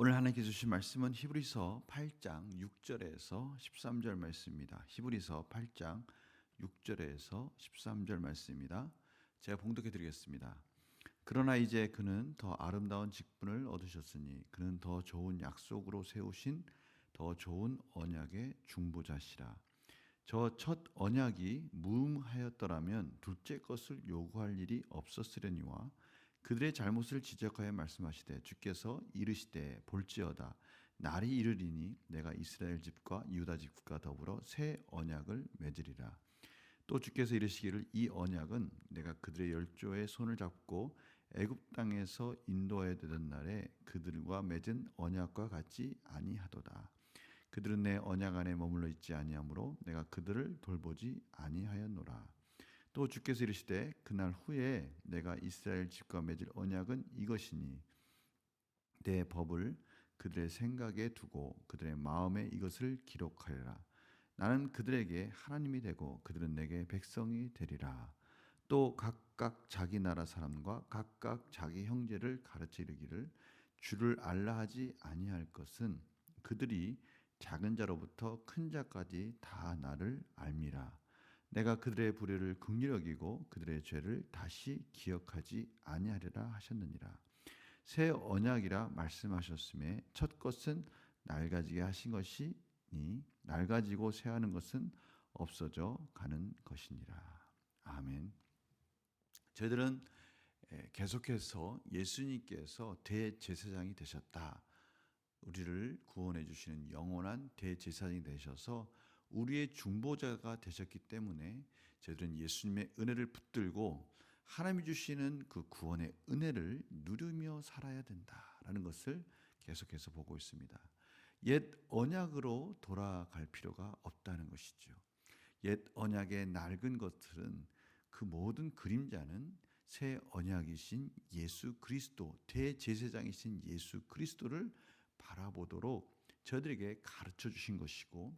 오늘 하나님께 주신 말씀은 히브리서 8장 6절에서 13절 말씀입니다. 히브리서 8장 6절에서 13절 말씀입니다. 제가 봉독해 드리겠습니다. 그러나 이제 그는 더 아름다운 직분을 얻으셨으니 그는 더 좋은 약속으로 세우신 더 좋은 언약의 중보자시라. 저 첫 언약이 무음하였더라면 둘째 것을 요구할 일이 없었으려니와 그들의 잘못을 지적하여 말씀하시되 주께서 이르시되 볼지어다. 날이 이르리니 내가 이스라엘 집과 유다 집과 더불어 새 언약을 맺으리라. 또 주께서 이르시기를 이 언약은 내가 그들의 열조의 손을 잡고 애굽 땅에서 인도하여 되던 날에 그들과 맺은 언약과 같지 아니하도다. 그들은 내 언약 안에 머물러 있지 아니하므로 내가 그들을 돌보지 아니하였노라 또 주께서 이르시되 그날 후에 내가 이스라엘 집과 맺을 언약은 이것이니 내 법을 그들의 생각에 두고 그들의 마음에 이것을 기록하리라. 나는 그들에게 하나님이 되고 그들은 내게 백성이 되리라. 또 각각 자기 나라 사람과 각각 자기 형제를 가르쳐 이르기를 주를 알라 하지 아니할 것은 그들이 작은 자로부터 큰 자까지 다 나를 알미라. 내가 그들의 불의를 극률히 여기고 그들의 죄를 다시 기억하지 아니하리라 하셨느니라. 새 언약이라 말씀하셨음에 첫 것은 낡아지게 하신 것이니 낡아지고 새하는 것은 없어져 가는 것이니라. 아멘. 저희들은 계속해서 예수님께서 대제사장이 되셨다. 우리를 구원해 주시는 영원한 대제사장이 되셔서 우리의 중보자가 되셨기 때문에 저희들은 예수님의 은혜를 붙들고 하나님이 주시는 그 구원의 은혜를 누리며 살아야 된다라는 것을 계속해서 보고 있습니다. 옛 언약으로 돌아갈 필요가 없다는 것이죠. 옛 언약의 낡은 것들은 그 모든 그림자는 새 언약이신 예수 그리스도 대제사장이신 예수 그리스도를 바라보도록 저들에게 가르쳐 주신 것이고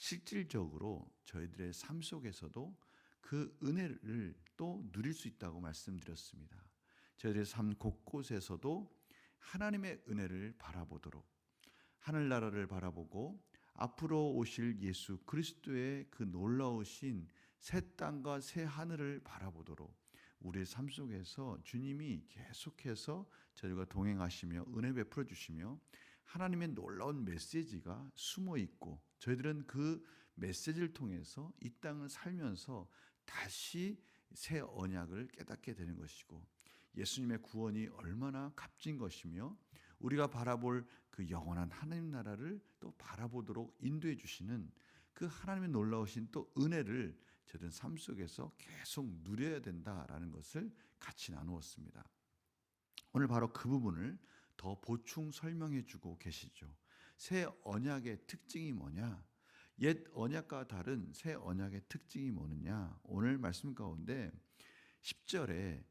실질적으로 저희들의 삶 속에서도 그 은혜를 또 누릴 수 있다고 말씀드렸습니다. 저희들의 삶 곳곳에서도 하나님의 은혜를 바라보도록 하늘나라를 바라보고 앞으로 오실 예수 그리스도의 그 놀라우신 새 땅과 새 하늘을 바라보도록 우리의 삶 속에서 주님이 계속해서 저희가 동행하시며 은혜 베풀어 주시며 하나님의 놀라운 메시지가 숨어 있고 저희들은 그 메시지를 통해서 이 땅을 살면서 다시 새 언약을 깨닫게 되는 것이고 예수님의 구원이 얼마나 값진 것이며 우리가 바라볼 그 영원한 하나님 나라를 또 바라보도록 인도해 주시는 그 하나님의 놀라우신 또 은혜를 저희들 삶 속에서 계속 누려야 된다라는 것을 같이 나누었습니다. 오늘 바로 그 부분을 더 보충 설명해 주고 계시죠. 새 언약의 특징이 뭐냐? 옛 언약과 다른 새 언약의 특징이 뭐느냐? 오늘 말씀 가운데 10절에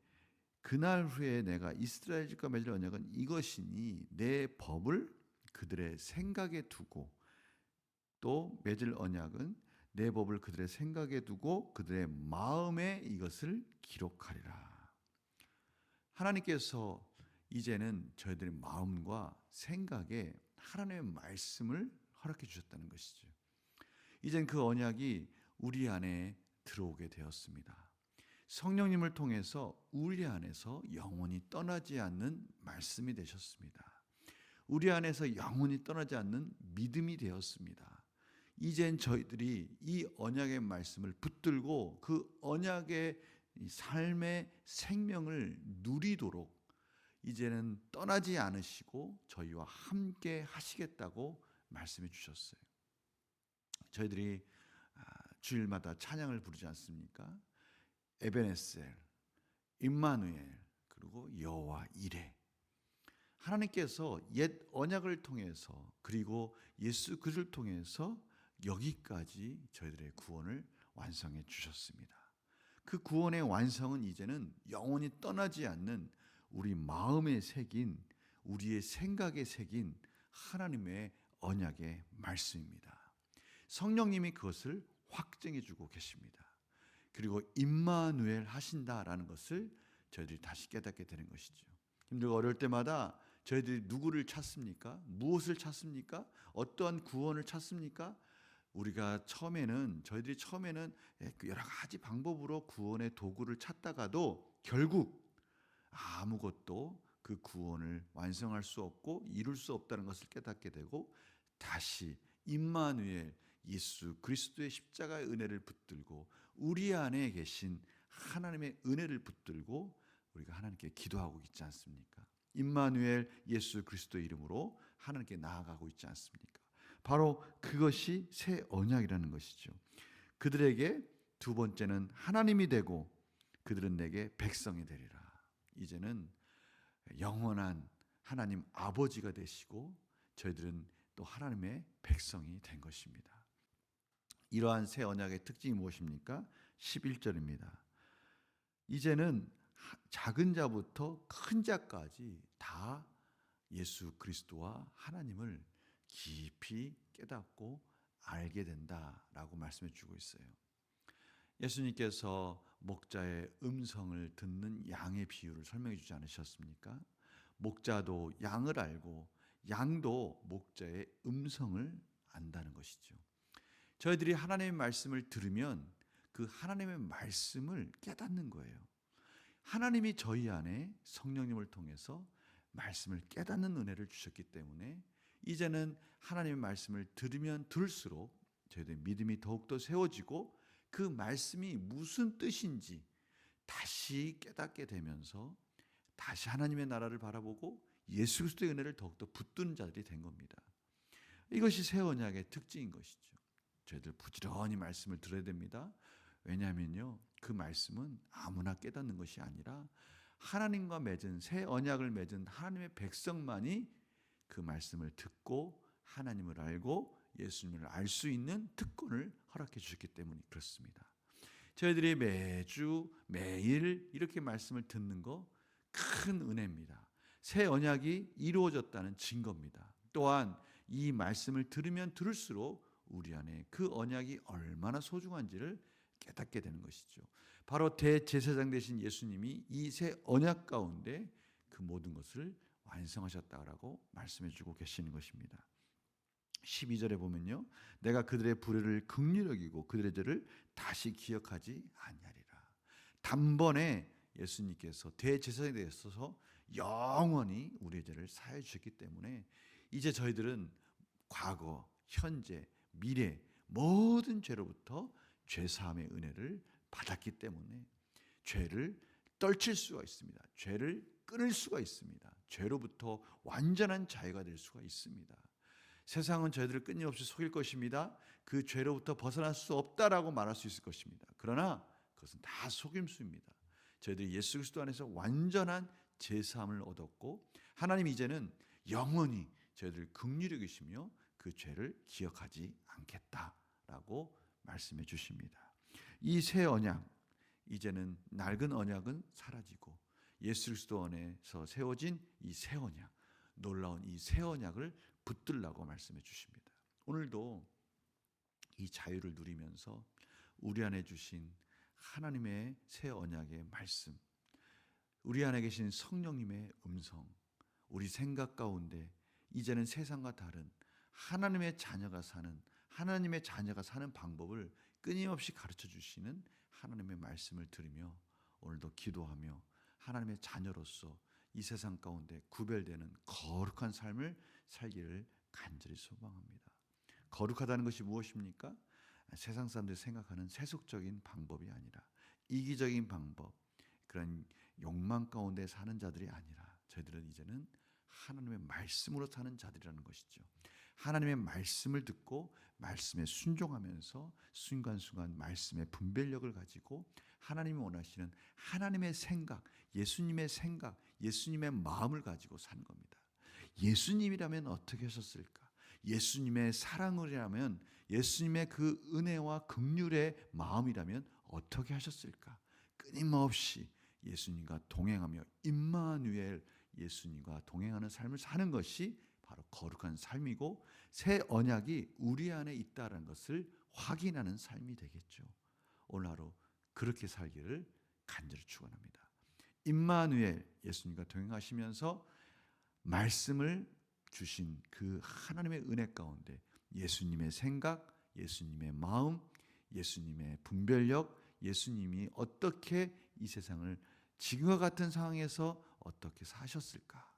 그날 후에 내가 이스라엘 집과 맺을 언약은 이것이니 내 법을 그들의 생각에 두고 또 맺을 언약은 내 법을 그들의 생각에 두고 그들의 마음에 이것을 기록하리라. 하나님께서 이제는 저희들의 마음과 생각에 하나님의 말씀을 허락해 주셨다는 것이죠. 이젠 그 언약이 우리 안에 들어오게 되었습니다. 성령님을 통해서 우리 안에서 영원히 떠나지 않는 말씀이 되셨습니다. 우리 안에서 영원히 떠나지 않는 믿음이 되었습니다. 이젠 저희들이 이 언약의 말씀을 붙들고 그 언약의 삶의 생명을 누리도록 이제는 떠나지 않으시고 저희와 함께 하시겠다고 말씀해 주셨어요. 저희들이 아, 주일마다 찬양을 부르지 않습니까? 에베네셀, 임마누엘, 그리고 여호와 이레. 하나님께서 옛 언약을 통해서 그리고 예수 그를 통해서 여기까지 저희들의 구원을 완성해 주셨습니다. 그 구원의 완성은 이제는 영원히 떠나지 않는 우리 마음에 새긴 우리의 생각에 새긴 하나님의 언약의 말씀입니다. 성령님이 그것을 확증해 주고 계십니다. 그리고 임마누엘 하신다라는 것을 저희들이 다시 깨닫게 되는 것이죠. 힘들고 어려울 때마다 저희들이 누구를 찾습니까? 무엇을 찾습니까? 어떠한 구원을 찾습니까? 우리가 처음에는 저희들이 처음에는 예, 그 여러 가지 방법으로 구원의 도구를 찾다가도 결국 아무것도 그 구원을 완성할 수 없고 이룰 수 없다는 것을 깨닫게 되고 다시 임마누엘 예수 그리스도의 십자가의 은혜를 붙들고 우리 안에 계신 하나님의 은혜를 붙들고 우리가 하나님께 기도하고 있지 않습니까? 임마누엘 예수 그리스도 이름으로 하나님께 나아가고 있지 않습니까? 바로 그것이 새 언약이라는 것이죠. 그들에게 두 번째는 하나님이 되고 그들은 내게 백성이 되리라. 이제는 영원한 하나님 아버지가 되시고 저희들은 또 하나님의 백성이 된 것입니다. 이러한 새 언약의 특징이 무엇입니까? 11절입니다. 이제는 작은 자부터 큰 자까지 다 예수 그리스도와 하나님을 깊이 깨닫고 알게 된다라고 말씀해 주고 있어요. 예수님께서 목자의 음성을 듣는 양의 비유를 설명해 주지 않으셨습니까? 목자도 양을 알고 양도 목자의 음성을 안다는 것이죠. 저희들이 하나님의 말씀을 들으면 그 하나님의 말씀을 깨닫는 거예요. 하나님이 저희 안에 성령님을 통해서 말씀을 깨닫는 은혜를 주셨기 때문에 이제는 하나님의 말씀을 들으면 들을수록 저희들 믿음이 더욱더 세워지고 그 말씀이 무슨 뜻인지 다시 깨닫게 되면서 다시 하나님의 나라를 바라보고 예수 그리스도의 은혜를 더욱더 붙드는 자들이 된 겁니다. 이것이 새 언약의 특징인 것이죠. 저희들 부지런히 말씀을 들어야 됩니다. 왜냐하면요, 그 말씀은 아무나 깨닫는 것이 아니라 하나님과 맺은 새 언약을 맺은 하나님의 백성만이 그 말씀을 듣고 하나님을 알고 예수님을 알 수 있는 특권을 허락해 주셨기 때문에 그렇습니다. 저희들이 매주 매일 이렇게 말씀을 듣는 거 큰 은혜입니다. 새 언약이 이루어졌다는 증거입니다. 또한 이 말씀을 들으면 들을수록 우리 안에 그 언약이 얼마나 소중한지를 깨닫게 되는 것이죠. 바로 대제사장 되신 예수님이 이 새 언약 가운데 그 모든 것을 완성하셨다라고 말씀해 주고 계시는 것입니다. 12절에 보면요. 내가 그들의 불의를 극률히 여기고 그들의 죄를 다시 기억하지 아니하리라. 단번에 예수님께서 대제사장이 되셔서 영원히 우리의 죄를 사해 주셨기 때문에 이제 저희들은 과거, 현재, 미래 모든 죄로부터 죄 사함의 은혜를 받았기 때문에 죄를 떨칠 수가 있습니다. 죄를 끊을 수가 있습니다. 죄로부터 완전한 자유가 될 수가 있습니다. 세상은 저희들을 끊임없이 속일 것입니다. 그 죄로부터 벗어날 수 없다라고 말할 수 있을 것입니다. 그러나 그것은 다 속임수입니다. 저희들이 예수 그리스도 안에서 완전한 제사함을 얻었고 하나님 이제는 영원히 저희들을 긍휼히 계시며 그 죄를 기억하지 않겠다라고 말씀해 주십니다. 이 새 언약 이제는 낡은 언약은 사라지고 예수 그리스도 안에서 세워진 이 새 언약 놀라운 이 새 언약을 붙들라고 말씀해 주십니다. 오늘도 이 자유를 누리면서 우리 안에 주신 하나님의 새 언약의 말씀, 우리 안에 계신 성령님의 음성, 우리 생각 가운데 이제는 세상과 다른 하나님의 자녀가 사는 하나님의 자녀가 사는 방법을 끊임없이 가르쳐 주시는 하나님의 말씀을 들으며 오늘도 기도하며 하나님의 자녀로서 이 세상 가운데 구별되는 거룩한 삶을 살기를 간절히 소망합니다. 거룩하다는 것이 무엇입니까? 세상 사람들이 생각하는 세속적인 방법이 아니라 이기적인 방법, 그런 욕망 가운데 사는 자들이 아니라 저희들은 이제는 하나님의 말씀으로 사는 자들이라는 것이죠. 하나님의 말씀을 듣고 말씀에 순종하면서 순간순간 말씀의 분별력을 가지고 하나님이 원하시는 하나님의 생각, 예수님의 생각, 예수님의 마음을 가지고 사는 겁니다. 예수님이라면 어떻게 하셨을까? 예수님의 사랑이라면 예수님의 그 은혜와 극률의 마음이라면 어떻게 하셨을까? 끊임없이 예수님과 동행하며 임마누엘 예수님과 동행하는 삶을 사는 것이 바로 거룩한 삶이고 새 언약이 우리 안에 있다는 것을 확인하는 삶이 되겠죠. 오늘 하루 그렇게 살기를 간절히 축원합니다. 임마누엘 예수님과 동행하시면서 말씀을 주신 그 하나님의 은혜 가운데 예수님의 생각, 예수님의 마음, 예수님의 분별력, 예수님이 어떻게 이 세상을 지금과 같은 상황에서 어떻게 사셨을까?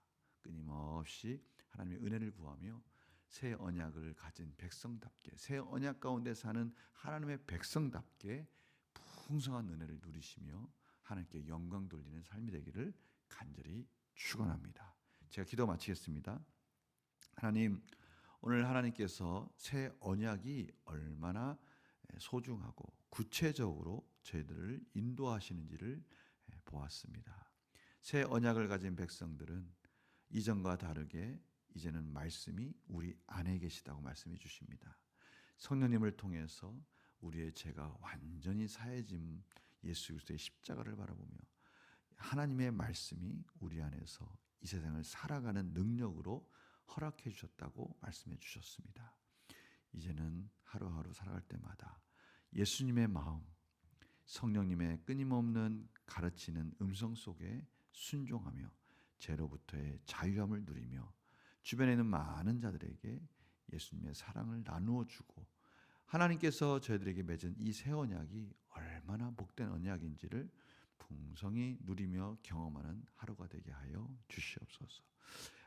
끊임없이 하나님의 은혜를 구하며 새 언약을 가진 백성답게 새 언약 가운데 사는 하나님의 백성답게 풍성한 은혜를 누리시며 하나님께 영광 돌리는 삶이 되기를 간절히 축원합니다. 제가 기도 마치겠습니다. 하나님 오늘 하나님께서 새 언약이 얼마나 소중하고 구체적으로 저희들을 인도하시는지를 보았습니다. 새 언약을 가진 백성들은 이전과 다르게 이제는 말씀이 우리 안에 계시다고 말씀해 주십니다. 성령님을 통해서 우리의 죄가 완전히 사해짐 예수 그리스도의 십자가를 바라보며 하나님의 말씀이 우리 안에서 이 세상을 살아가는 능력으로 허락해 주셨다고 말씀해 주셨습니다. 이제는 하루하루 살아갈 때마다 예수님의 마음, 성령님의 끊임없는 가르치는 음성 속에 순종하며 죄로부터의 자유함을 누리며 주변에 있는 많은 자들에게 예수님의 사랑을 나누어 주고 하나님께서 저희들에게 맺은 이 새 언약이 얼마나 복된 언약인지를 풍성히 누리며 경험하는 하루가 되게 하여 주시옵소서.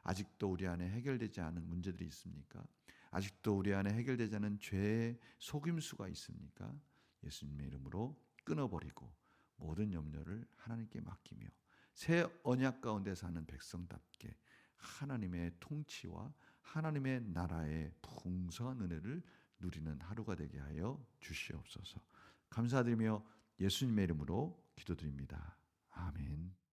아직도 우리 안에 해결되지 않은 문제들이 있습니까? 아직도 우리 안에 해결되지 않은 죄의 속임수가 있습니까? 예수님의 이름으로 끊어버리고 모든 염려를 하나님께 맡기며 새 언약 가운데 사는 백성답게 하나님의 통치와 하나님의 나라의 풍성한 은혜를 누리는 하루가 되게 하여 주시옵소서. 감사드리며 예수님의 이름으로 기도드립니다. 아멘.